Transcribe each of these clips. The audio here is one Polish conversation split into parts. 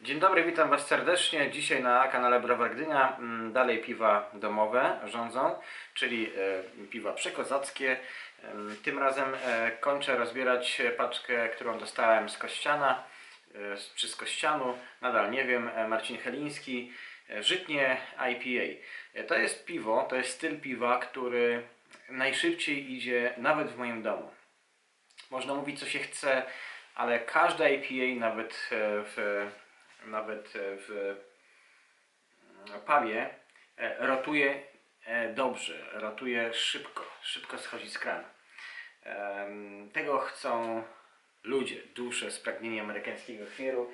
Dzień dobry, witam Was serdecznie. Dzisiaj na kanale Browar Gdynia mm, dalej piwa domowe rządzą, czyli e, piwa przekozackie. Em, Tym razem e, kończę rozbierać paczkę, którą dostałem z Kościana, e, czy z Kościanu, nadal nie wiem, e, Marcin Heliński, e, Żytnie IPA. E, To jest piwo, to jest styl piwa, który najszybciej idzie nawet w moim domu. Można mówić co się chce, ale każda IPA nawet e, w, nawet e, w pubie e, rotuje e, dobrze, rotuje szybko, szybko schodzi z kranu. Tego chcą ludzie, dusze z pragnieniem amerykańskiego chmieru.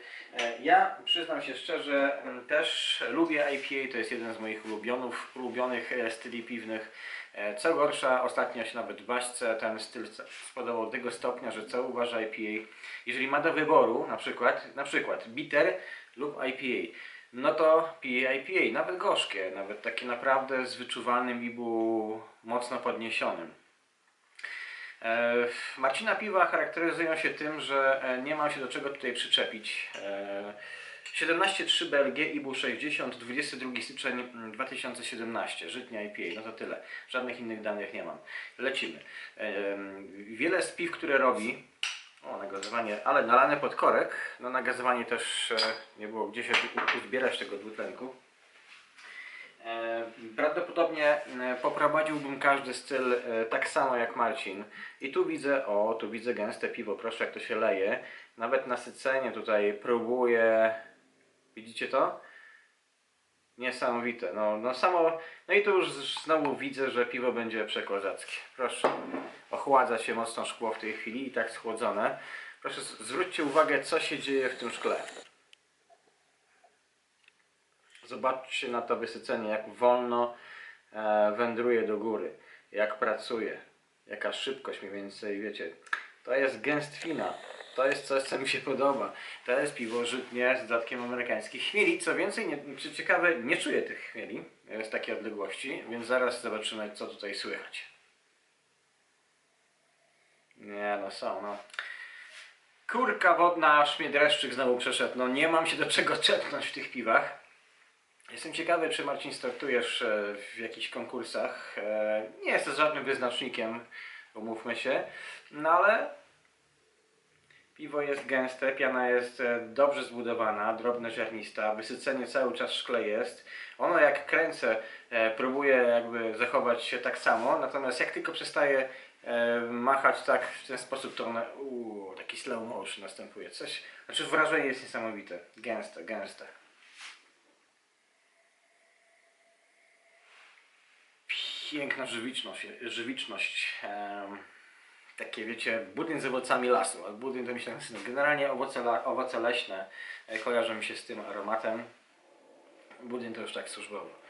Ja przyznam się szczerze, też lubię IPA, to jest jeden z moich ulubionów, ulubionych styli piwnych. E, Co gorsza, ostatnio się nawet Baśce ten styl spodobał do tego stopnia, że co uważa IPA. Jeżeli ma do wyboru, na przykład, na przykład bitter lub IPA, no to pije IPA, nawet gorzkie, nawet takie naprawdę z wyczuwalnym ibu mocno podniesionym. E, Marcina piwa charakteryzują się tym, że e, nie mam się do czego tutaj przyczepić. E, 17.3 BLG IBU 60, 22 styczeń mm, 2017, Żytnia IPA, no to tyle. Żadnych innych danych nie mam. Lecimy. Wiele z piw, które robi, o nagazowanie, ale nalane pod korek, no nagazowanie też e, nie było gdzie się uzbierać tego dwutlenku. E, Prawdopodobnie e, poprowadziłbym każdy styl e, tak samo jak Marcin. I tu widzę, o, tu widzę gęste piwo, proszę jak to się leje. Nawet nasycenie tutaj próbuje. Widzicie to? Niesamowite. No, no samo. No i tu już znowu widzę, że piwo będzie przekozackie. Proszę. Ochładza się mocno szkło w tej chwili i tak schłodzone. Proszę zwróćcie uwagę, co się dzieje w tym szkle. Zobaczcie na to wysycenie, jak wolno e, wędruje do góry, jak pracuje, jaka szybkość mniej więcej, wiecie. To jest gęstwina, to jest coś, co mi się podoba. To jest piwo żytnie z dodatkiem amerykańskich chmieli. Co więcej, nie, co ciekawe, nie czuję tych chmieli e, z takiej odległości, więc zaraz zobaczymy, co tutaj słychać. Nie, no są, no. Kurka wodna, aż mnie dreszczyk znowu przeszedł. No nie mam się do czego czepnąć w tych piwach. Jestem ciekawy, czy Marcin startujesz e, w jakichś konkursach. E, Nie jesteś żadnym wyznacznikiem, umówmy się, no ale piwo jest gęste, piana jest e, dobrze zbudowana, drobnoziarnista, wysycenie cały czas szkle jest. Ono jak kręcę, e, próbuje jakby zachować się tak samo, natomiast jak tylko przestaje e, machać tak w ten sposób, to one, uuu, taki slow motion następuje. Coś, znaczy wrażenie jest niesamowite, gęste, gęste. piękna żywiczność, żywiczność takie wiecie, budyń z owocami lasu, a budyń to myślę, że generalnie owoce, owoce leśne e, kojarzą mi się z tym aromatem. Budyń to już tak służbowo.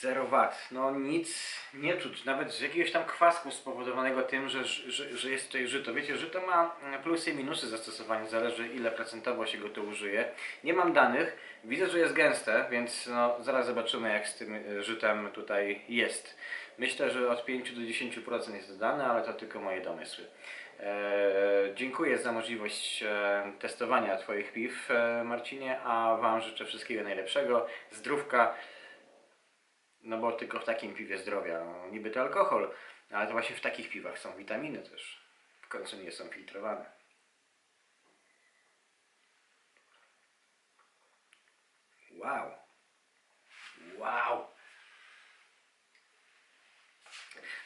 Zero wat. No nic nie czuć, nawet z jakiegoś tam kwasku spowodowanego tym, że, że, że jest tutaj żyto. Wiecie, żyto ma mm, plusy i minusy zastosowania, zależy ile procentowo się go tu użyje. Nie mam danych, widzę, że jest gęste, więc no, zaraz zobaczymy jak z tym y, żytem tutaj jest. Myślę, że od 5 do 10% jest dodane, ale to tylko moje domysły. Eee, dziękuję za możliwość e, testowania Twoich piw, e, Marcinie, a Wam życzę wszystkiego najlepszego, zdrówka, no bo tylko w takim piwie zdrowia. No, niby to alkohol, ale to właśnie w takich piwach są witaminy też. W końcu nie są filtrowane. Wow.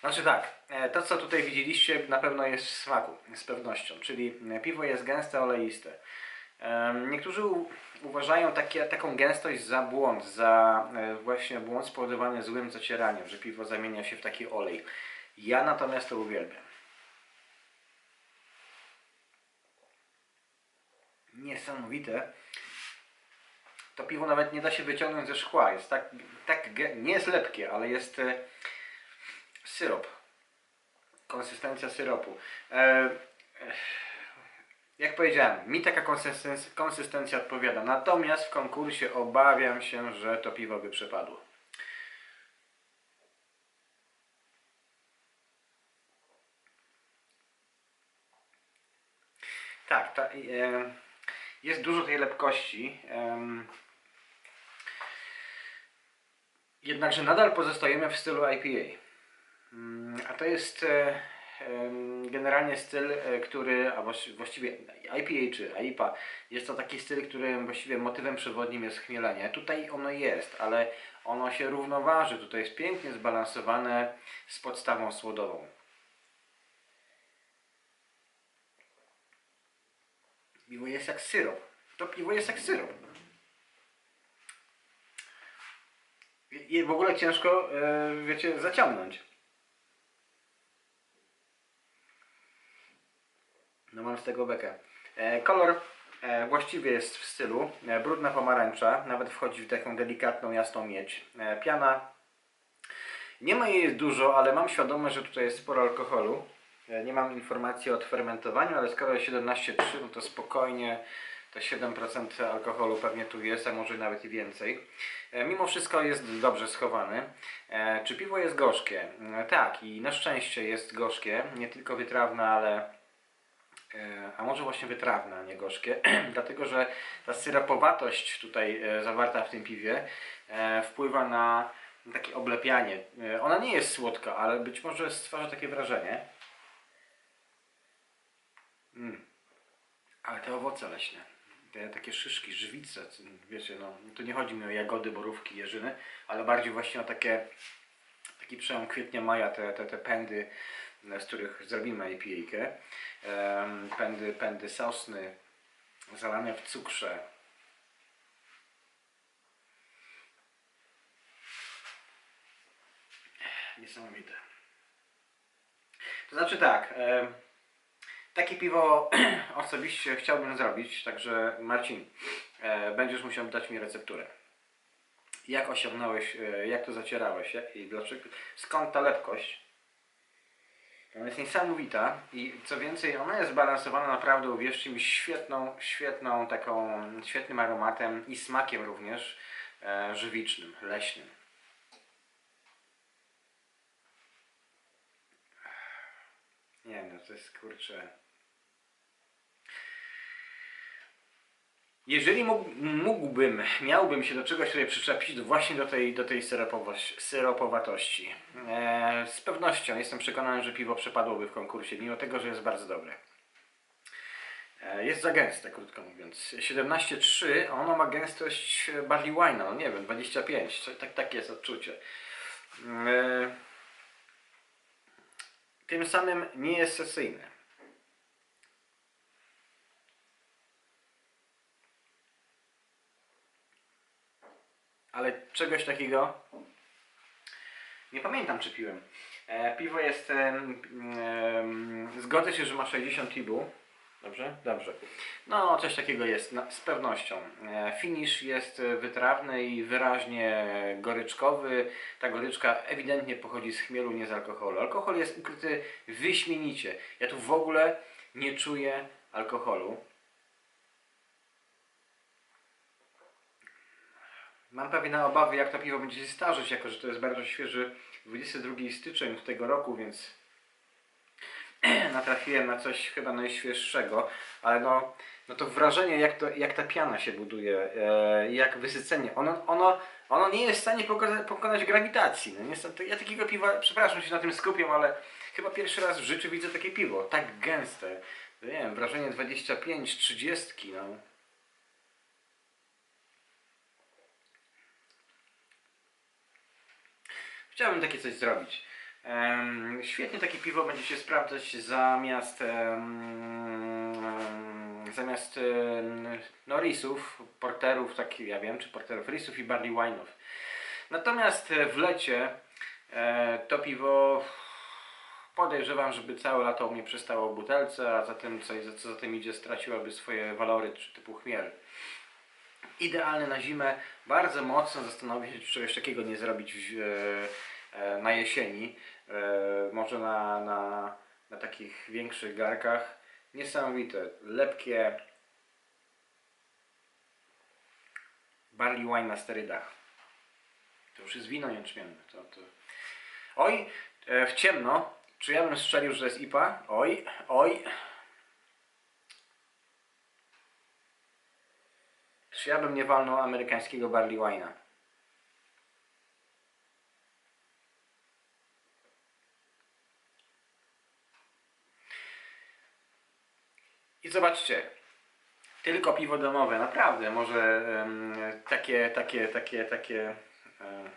Znaczy tak, e, to co tutaj widzieliście na pewno jest w smaku, z pewnością, czyli e, piwo jest gęste, oleiste. Niektórzy uważają takie, taką gęstość za błąd, za e, właśnie błąd spowodowany złym zacieraniem, że piwo zamienia się w taki olej. Ja natomiast to uwielbiam. Niesamowite. To piwo nawet nie da się wyciągnąć ze szkła. Jest tak, tak nie jest lepkie, ale jest syrop. Konsystencja syropu. E, e, jak powiedziałem, mi taka konsystencja, konsystencja odpowiada. Natomiast w konkursie obawiam się, że to piwo by przepadło. Tak, ta, e, jest dużo tej lepkości. em, jednakże nadal pozostajemy w stylu IPA. Mm, A to jest e, generalnie styl, e, który, a właści- właściwie IPA czy IPA, jest to taki styl, który właściwie motywem przewodnim jest chmielenie. Tutaj ono jest, ale ono się równoważy. Tutaj jest pięknie zbalansowane z podstawą słodową. Piwo jest jak syrop. To piwo jest jak syrop. I w ogóle ciężko, e, wiecie, zaciągnąć. No mam z tego bekę. E, kolor e, właściwie jest w stylu e, brudna pomarańcza, nawet wchodzi w taką delikatną, jasną miedź. Piana nie ma jej dużo, ale mam świadomość, że tutaj jest sporo alkoholu. Nie mam informacji o fermentowaniu, ale skoro jest 17,3, no to spokojnie te 7% alkoholu pewnie tu jest, a może nawet i więcej. Mimo wszystko jest dobrze schowany. Czy piwo jest gorzkie? Tak, i na szczęście jest gorzkie. Nie tylko wytrawne, ale a może właśnie wytrawne, a nie gorzkie, dlatego że ta syropowatość tutaj e, zawarta w tym piwie e, wpływa na takie oblepianie. E, Ona nie jest słodka, ale być może stwarza takie wrażenie. Mm. Ale te owoce leśne, te takie szyszki, żywice, wiecie, no, tu nie chodzi mi o jagody, borówki, jeżyny, ale bardziej właśnie o takie, taki przełom kwietnia, maja, te, te, te pędy, e, z których zrobimy IPA-kę. Pędy, pędy sosny, zalane w cukrze. Niesamowite. To znaczy tak, takie piwo osobiście chciałbym zrobić, także Marcin, e, będziesz musiał dać mi recepturę. Jak osiągnąłeś, e, jak to zacierałeś i dlaczego, skąd ta lepkość? Ona jest niesamowita i co więcej, ona jest zbalansowana naprawdę, uwierzcie mi, świetną, świetną taką, świetnym aromatem i smakiem również e, żywicznym, leśnym. Nie no, to jest kurczę. Jeżeli mógł, mógłbym, miałbym się do czegoś tutaj przyczepić, to właśnie do tej, do tej syropowatości. E, z pewnością jestem przekonany, że piwo przepadłoby w konkursie, mimo tego, że jest bardzo dobre. E, jest za gęste, krótko mówiąc. 17,3, a ono ma gęstość barley wine, no nie wiem, 25, co- tak, jest odczucie. E, tym samym nie jest sesyjne. Ale czegoś takiego nie pamiętam czy piłem. E, piwo jest, em, em, zgodzę się, że ma 60 ibu. Dobrze? Dobrze. No, coś takiego jest, no, z pewnością. E, finish jest e, wytrawny i wyraźnie goryczkowy. Ta goryczka ewidentnie pochodzi z chmielu, nie z alkoholu. Alkohol jest ukryty wyśmienicie. Ja tu w ogóle nie czuję alkoholu. Mam pewne obawy, jak to piwo będzie się starzeć, jako że to jest bardzo świeży 22 styczeń tego roku, więc natrafiłem na coś chyba najświeższego, ale no, no to wrażenie, jak, to, jak ta piana się buduje, e, jak wysycenie. Ono, ono, ono nie jest w stanie pokonać, pokonać grawitacji. No niestety, ja takiego piwa, przepraszam, się na tym skupiam, ale chyba pierwszy raz w życiu widzę takie piwo, tak gęste. No Nie wiem, wrażenie 25, 30, no. Chciałbym takie coś zrobić. Em, świetnie takie piwo będzie się sprawdzać zamiast em, zamiast em, no risów, porterów, ja wiem, czy porterów, risów i barley wine'ów. Natomiast w lecie e, to piwo podejrzewam, żeby całe lato u mnie przestało w butelce, a zatem co, co za tym idzie straciłaby swoje walory czy typu chmiel idealny na zimę. Bardzo mocno zastanowię się, czy czegoś takiego nie zrobić w, e, e, na jesieni. E, może na, na, na takich większych garkach. Niesamowite. Lepkie barley wine na sterydach. To już jest wino jęczmienne. To, to... Oj, e, w ciemno. Czy ja bym strzelił, że jest IPA? Oj, oj. Czy ja bym nie walnął amerykańskiego barley wine'a? I zobaczcie, tylko piwo domowe, naprawdę może em, takie, takie, takie, takie em,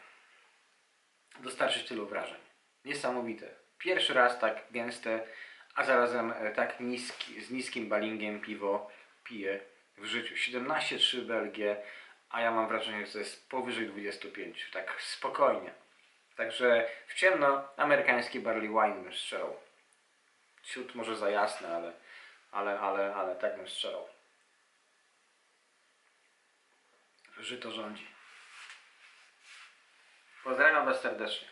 dostarczyć tylu wrażeń. Niesamowite. Pierwszy raz tak gęste, a zarazem e, tak niski, z niskim balingiem piwo piję w życiu. 17,3 Belgię, a ja mam wrażenie, że to jest powyżej 25, tak spokojnie. Także w ciemno amerykański barley wine bym strzelał. Ciut może za jasne, ale, ale, ale, ale tak bym strzelał. Żyto rządzi. Pozdrawiam Was serdecznie.